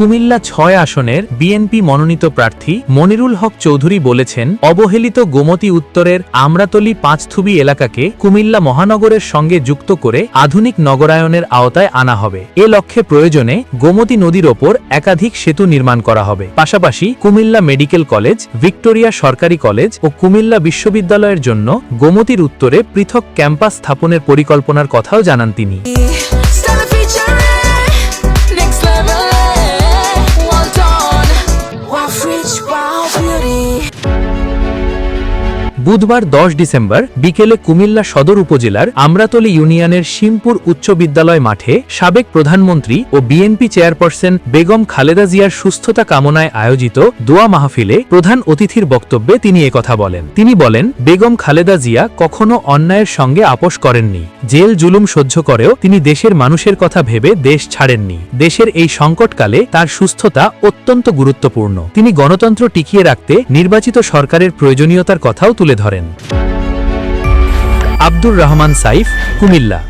কুমিল্লা ছয় আসনের বিএনপি মনোনীত প্রার্থী মনিরুল হক চৌধুরী বলেছেন, অবহেলিত গোমতী উত্তরের আমরাতলি পাঁচথুবি এলাকাকে কুমিল্লা মহানগরের সঙ্গে যুক্ত করে আধুনিক নগরায়নের আওতায় আনা হবে। এ লক্ষ্যে প্রয়োজনে গোমতী নদীর ওপর একাধিক সেতু নির্মাণ করা হবে। পাশাপাশি কুমিল্লা মেডিকেল কলেজ, ভিক্টোরিয়া সরকারি কলেজ ও কুমিল্লা বিশ্ববিদ্যালয়ের জন্য গোমতীর উত্তরে পৃথক ক্যাম্পাস স্থাপনের পরিকল্পনার কথাও জানান তিনি। wild beauty. বুধবার দশ ডিসেম্বর বিকেলে কুমিল্লা সদর উপজেলার আমরাতলি ইউনিয়নের শিমপুর উচ্চ বিদ্যালয় মাঠে সাবেক প্রধানমন্ত্রী ও বিএনপি চেয়ারপারসন বেগম খালেদা জিয়ার সুস্থতা কামনায় আয়োজিত দোয়া মাহফিলে প্রধান অতিথির বক্তব্যে তিনি একথা বলেন। তিনি বলেন, বেগম খালেদা জিয়া কখনো অন্যায়ের সঙ্গে আপোষ করেননি। জেল জুলুম সহ্য করেও তিনি দেশের মানুষের কথা ভেবে দেশ ছাড়েননি। দেশের এই সংকটকালে তার সুস্থতা অত্যন্ত গুরুত্বপূর্ণ। তিনি গণতন্ত্র টিকিয়ে রাখতে নির্বাচিত সরকারের প্রয়োজনীয়তার কথাও তুলে ধরেন। আব্দুর রহমান সাইফ কুমিল্লা।